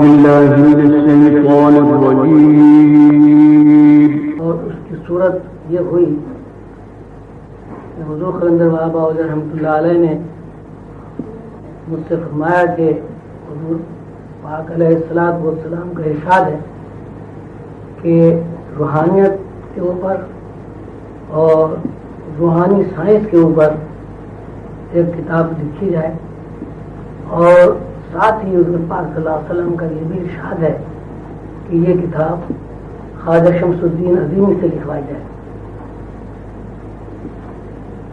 بالله من الشيطان الرجيم. اور اس کی صورت یہ ہوئی کہ حضور خلندر بابا علیہ رحمۃ اللہ علیہ نے مجھ سے فرمایا کہ حضور پاک علیہ السلاط والسلام کا ارشاد ہے کہ روحانیت کے اوپر اور روحانی سائنس کے اوپر ایک کتاب لکھی جائے اور ساتھ ہی حضور پاک صلی اللہ علیہ وسلم کا یہ بھی ارشاد ہے کہ یہ کتاب خواجہ شمس الدین عظیمی سے لکھوائی جائے۔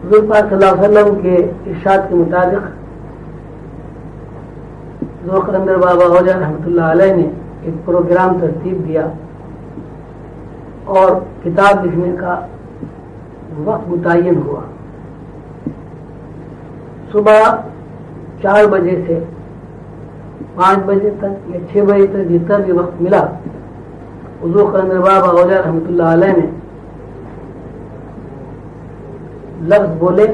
حضور پاک صلی اللہ علیہ وسلم کے ارشاد کے مطابق حضور قلندر بابا اوجا رحمۃ اللہ علیہ نے ایک پروگرام ترتیب دیا اور کتاب لکھنے کا وقت متعین ہوا۔ صبح چار بجے سے پانچ بجے تک یا چھ بجے تک جتنا بھی وقت ملا، حضور قلندر بابا اوجا رحمۃ اللہ علیہ نے لفظ بولے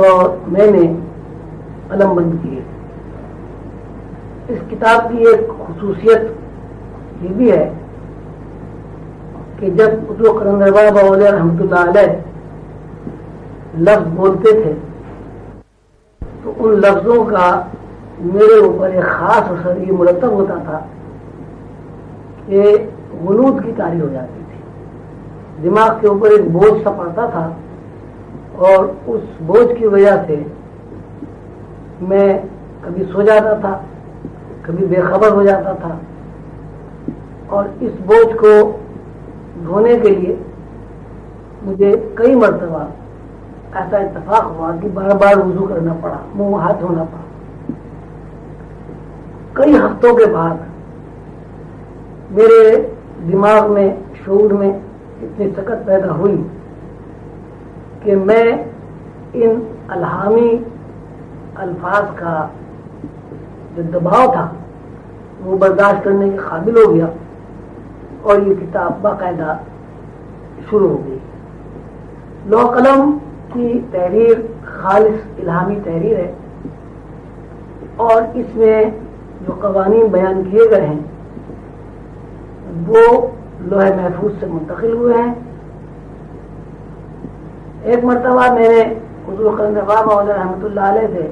اور میں نے قلم بند کیے۔ اس کتاب کی ایک خصوصیت یہ بھی ہے کہ جب حضور قلندر بابا اوجا رحمۃ اللہ علیہ لفظ بولتے تھے، تو ان لفظوں کا میرے اوپر ایک خاص اثر یہ مرتب ہوتا تھا کہ غلوط کی تاری ہو جاتی تھی۔ دماغ کے اوپر ایک بوجھ سا پڑتا تھا اور اس بوجھ کی وجہ سے میں کبھی سو جاتا تھا، کبھی بے خبر ہو جاتا تھا۔ اور اس بوجھ کو دھونے کے لیے مجھے کئی مرتبہ ایسا اتفاق ہوا کہ بار بار وضو کرنا پڑا، منہ ہاتھ دھونا پڑا۔ کئی ہفتوں کے بعد میرے دماغ میں، شعور میں اتنی سکت پیدا ہوئی کہ میں ان الہامی الفاظ کا جو دباؤ تھا، وہ برداشت کرنے کے قابل ہو گیا اور یہ کتاب باقاعدہ شروع ہو گئی۔ لو قلم کی تحریر خالص الہامی تحریر ہے اور اس میں جو قوانین بیان کیے گئے ہیں، وہ لوہے محفوظ سے منتقل ہوئے ہیں۔ ایک مرتبہ میں نے حضور قلم بابا رحمۃ اللہ علیہ سے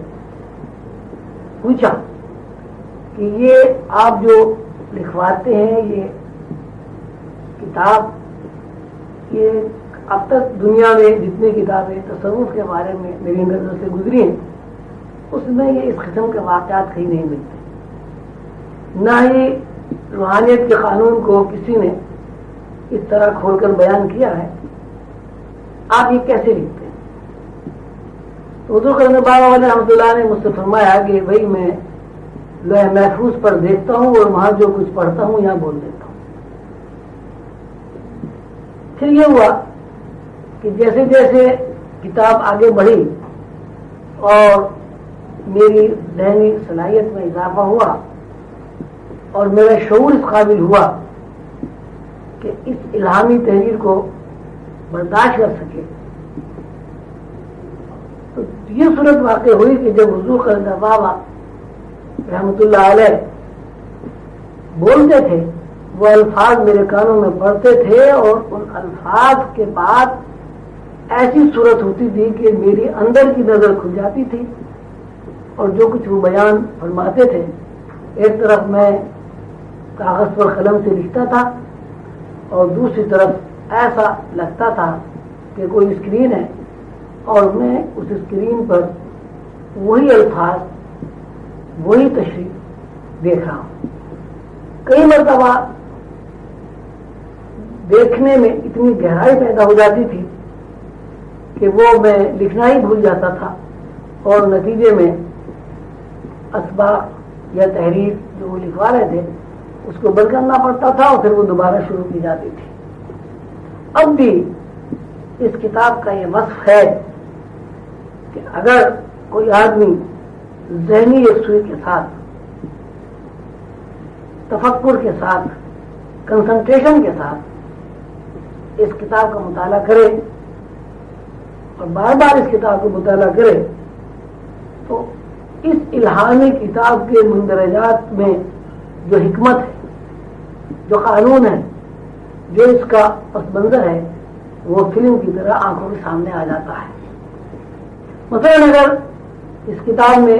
پوچھا کہ یہ آپ جو لکھواتے ہیں، یہ کتاب، یہ اب تک دنیا میں جتنی کتابیں تصوف کے بارے میں میری نظر سے گزری ہیں، اس میں یہ اس قسم کے واقعات کہیں نہیں ملتے۔ نہ ہی روحانیت کے قانون کو کسی نے اس طرح کھول کر بیان کیا ہے۔ آپ یہ کیسے لکھتے ہیں؟ اردو کرنے بابا علیہ رحمۃ اللہ نے مجھ سے فرمایا کہ بھائی میں لوہ محفوظ پر دیکھتا ہوں اور وہاں جو کچھ پڑھتا ہوں یہاں بول دیتا ہوں۔ پھر یہ ہوا کہ جیسے جیسے کتاب آگے بڑھی اور میری ذہنی صلاحیت میں اضافہ ہوا اور میرا شعور اس قابل ہوا کہ اس الہامی تحریر کو برداشت کر سکے۔ تو یہ صورت واقع ہوئی کہ جب حضور کا بابا رحمت اللہ علیہ بولتے تھے، وہ الفاظ میرے کانوں میں پڑھتے تھے اور ان الفاظ کے بعد ایسی صورت ہوتی تھی کہ میری اندر کی نظر کھل جاتی تھی اور جو کچھ وہ بیان فرماتے تھے، ایک طرف میں کاغذ پر قلم سے لکھتا تھا اور دوسری طرف ایسا لگتا تھا کہ کوئی اسکرین ہے اور میں اس اسکرین پر وہی الفاظ، وہی تشریح دیکھ رہا ہوں۔ کئی مرتبہ دیکھنے میں اتنی گہرائی پیدا ہو جاتی تھی کہ وہ میں لکھنا ہی بھول جاتا تھا اور نتیجے میں اسباق یا تحریر جو وہ لکھوا رہے تھے اس کو بند کرنا پڑتا تھا اور پھر وہ دوبارہ شروع کی جاتی تھی۔ اب بھی اس کتاب کا یہ وصف ہے کہ اگر کوئی آدمی ذہنی یکسوئی کے ساتھ، تفکر کے ساتھ کنسنٹریشن کے ساتھ اس کتاب کا مطالعہ کرے اور بار بار اس کتاب کا مطالعہ کرے، تو اس الہامی کتاب کے مندرجات میں جو حکمت ہے جو قانون ہے، جو اس کا پس منظر ہے، وہ فلم کی طرح آنکھوں کے سامنے آ جاتا ہے۔ مثلاً اگر اس کتاب میں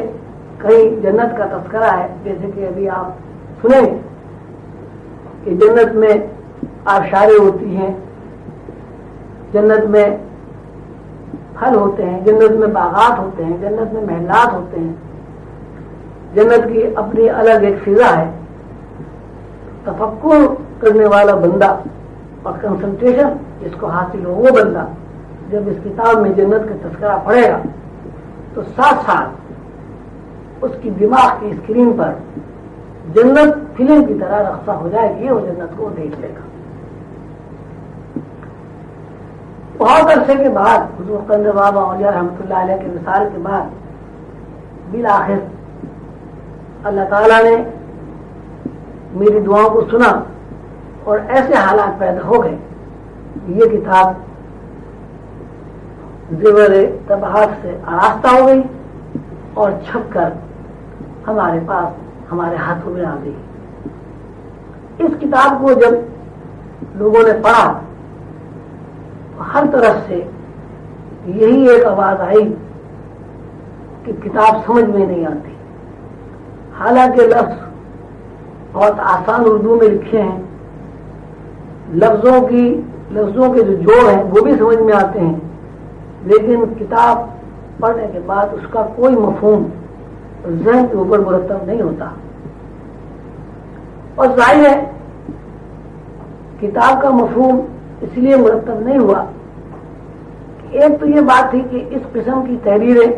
کہیں جنت کا تذکرہ ہے، جیسے کہ ابھی آپ سنیں کہ جنت میں آبشاریں ہوتی ہیں، جنت میں پھل ہوتے ہیں، جنت میں باغات ہوتے ہیں، جنت میں محلات ہوتے ہیں، جنت کی اپنی الگ ایک فضا ہے۔ تفکر کرنے والا بندہ اور کنسنٹریشن جس کو حاصل ہو وہ بندہ جب اس کتاب میں جنت کا تذکرہ پڑے گا، تو ساتھ ساتھ اس کی دماغ کی اسکرین پر جنت فلم کی طرح رقصہ ہو جائے گی اور جنت کو دیکھ لے گا۔ بہت عرصے کے بعد حضور قند بابا اولیاء رحمۃ اللہ علیہ کے مثال کے بعد بالآخر اللہ تعالیٰ نے میری دعاؤں کو سنا اور ایسے حالات پیدا ہو گئے یہ کتاب زیور تباہٹ سے آراستہ ہو گئی اور چھپ کر ہمارے پاس، ہمارے ہاتھوں میں آ گئی۔ اس کتاب کو جب لوگوں نے پڑھا، تو ہر طرف سے یہی ایک آواز آئی کہ کتاب سمجھ میں نہیں آتی۔ حالانکہ لفظ بہت آسان اردو میں لکھے ہیں۔ لفظوں کی لفظوں کے جو جوڑ ہیں، وہ بھی سمجھ میں آتے ہیں۔ لیکن کتاب پڑھنے کے بعد اس کا کوئی مفہوم ذہن کے اوپر مرتب نہیں ہوتا۔ اور ظاہر ہے، کتاب کا مفہوم اس لیے مرتب نہیں ہوا ایک تو یہ بات تھی کہ اس قسم کی تحریریں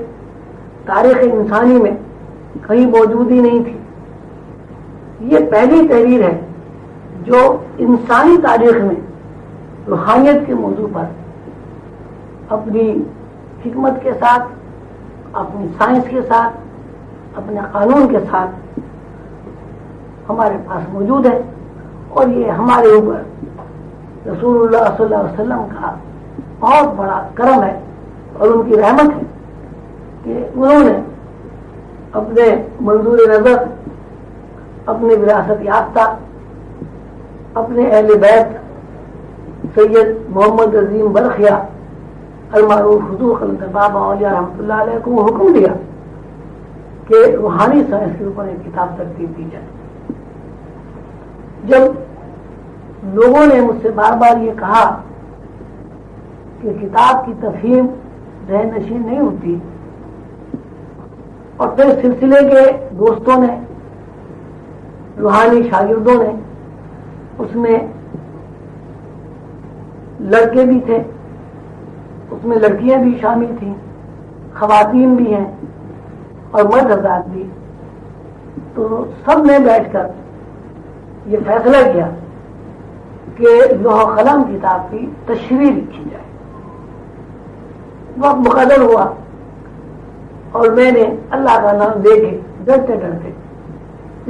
تاریخ انسانی میں کہیں موجود ہی نہیں تھی یہ پہلی تحریر ہے جو انسانی تاریخ میں روحانیت کے موضوع پر اپنی حکمت کے ساتھ، اپنی سائنس کے ساتھ، اپنے قانون کے ساتھ ہمارے پاس موجود ہے اور یہ ہمارے اوپر رسول اللہ صلی اللہ علیہ وسلم کا بہت بڑا کرم ہے اور ان کی رحمت ہے کہ انہوں نے اپنے منظور نظر اپنے وراثت یافتہ، اپنے اہل بیت، سید محمد عظیم برخیا المعروف حضور بابا اولیاء رحمۃ اللہ علیہ کو حکم دیا کہ روحانی سائنس کے اوپر ایک کتاب ترتیب دی جائے۔ جب لوگوں نے مجھ سے بار بار یہ کہا کہ کتاب کی تفہیم ذہن نشین نہیں ہوتی، اور پھر سلسلے کے دوستوں نے روحانی شاگردوں نے اس میں لڑکے بھی تھے، اس میں لڑکیاں بھی شامل تھیں، خواتین بھی ہیں اور مرد حضرات بھی۔ تو سب نے بیٹھ کر یہ فیصلہ کیا کہ لوہ قلم کتاب کی تشریح لکھی جائے۔ وقت مقدر ہوا اور میں نے اللہ کا نام دے کے ڈرتے ڈرتے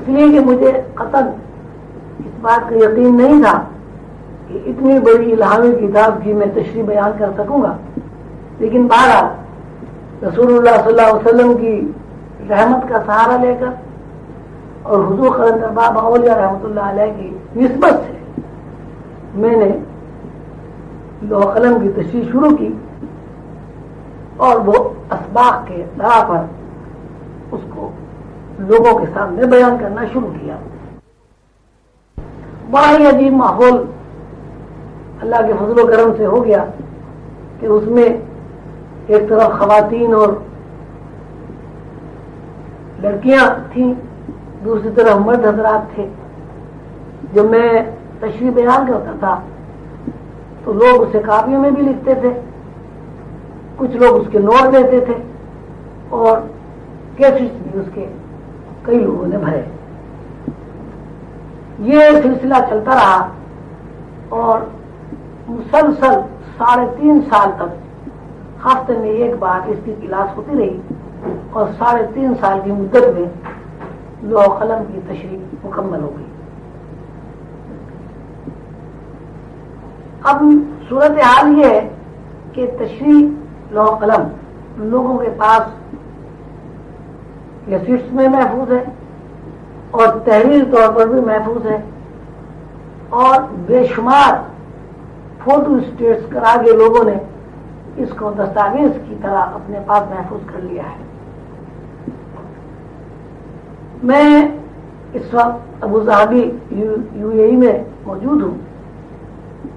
اس لیے کہ مجھے قطن اس بات کا یقین نہیں تھا کہ اتنی بڑی الہامی کتاب کی میں تشریح بیان کر سکوں گا۔ لیکن بہرحال رسول اللہ صلی اللہ علیہ وسلم کی رحمت کا سہارا لے کر اور حضور خرند بابا اولیاء رحمۃ اللہ علیہ کی نسبت سے میں نے لوہ قلم کی تشریح شروع کی اور وہ اسباق کے طرح پر اس کو لوگوں کے سامنے بیان کرنا شروع کیا۔ بڑا ہی عجیب ماحول اللہ کے فضل و کرم سے ہو گیا کہ اس میں ایک طرف خواتین اور لڑکیاں تھیں، دوسری طرف مرد حضرات تھے۔ جب میں تشریح بیان کرتا تھا تو لوگ اسے کاپیوں میں بھی لکھتے تھے، کچھ لوگ اس کے نوٹ دیتے تھے اور کیسٹ بھی اس کے کئی لوگوں نے بھرے۔ یہ سلسلہ چلتا رہا اور مسلسل ساڑھے تین سال تک ہفتے میں ایک بار اس کی کلاس ہوتی رہی اور ساڑھے تین سال کی مدت میں لوہ قلم کی تشریح مکمل ہو گئی۔ اب صورت حال یہ ہے کہ تشریح لوہ قلم لوگوں کے پاس کیسٹس میں محفوظ ہے اور تحریر طور پر بھی محفوظ ہے اور بے شمار فوٹو اسٹیٹس کرا کے لوگوں نے اس کو دستاویز کی طرح اپنے پاس محفوظ کر لیا ہے۔ میں اس وقت ابو ظہبی یو اے ای میں موجود ہوں۔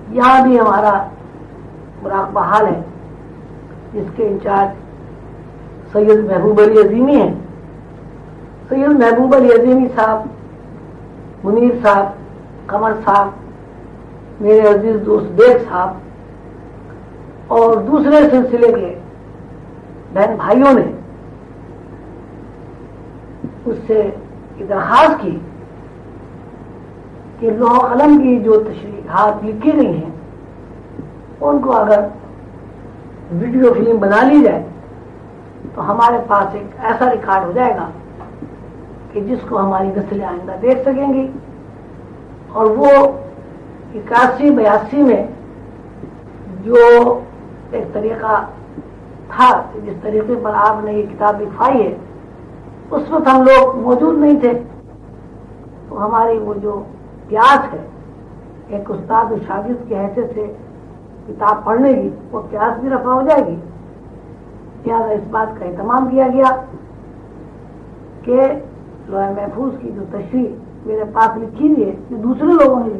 یہاں بھی ہمارا مراقبہ حال ہے، جس کے انچارج سید محبوب علی عظیمی ہیں۔ سید محبوب علی عظیمی صاحب، منیر صاحب، قمر صاحب، میرے عزیز دوست بیگ صاحب اور دوسرے سلسلے کے بہن بھائیوں نے اس سے درخواست کی کہ لوہ قلم کی جو تشریحات لکھی گئی ہیں، ان کو اگر ویڈیو فلم بنا لی جائے تو ہمارے پاس ایک ایسا ریکارڈ ہو جائے گا کہ جس کو ہماری نسل آئندہ دیکھ سکیں گی۔ اور وہ اکاسی بیاسی میں جو ایک طریقہ تھا جس طریقے پر آپ نے یہ کتاب لکھوائی ہے، اس وقت ہم لوگ موجود نہیں تھے۔ تو ہماری وہ جو پیاس ہے، ایک استاد و شاگرد کی حیثیت سے کتاب پڑھنے کی وہ پیاس بھی رفع ہو جائے گی۔ لہٰذا اس بات کا اہتمام کیا گیا کہ لوہے محفوظ کی جو تشریح میرے پاس لکھی ہوئی ہے جو دوسرے لوگوں نے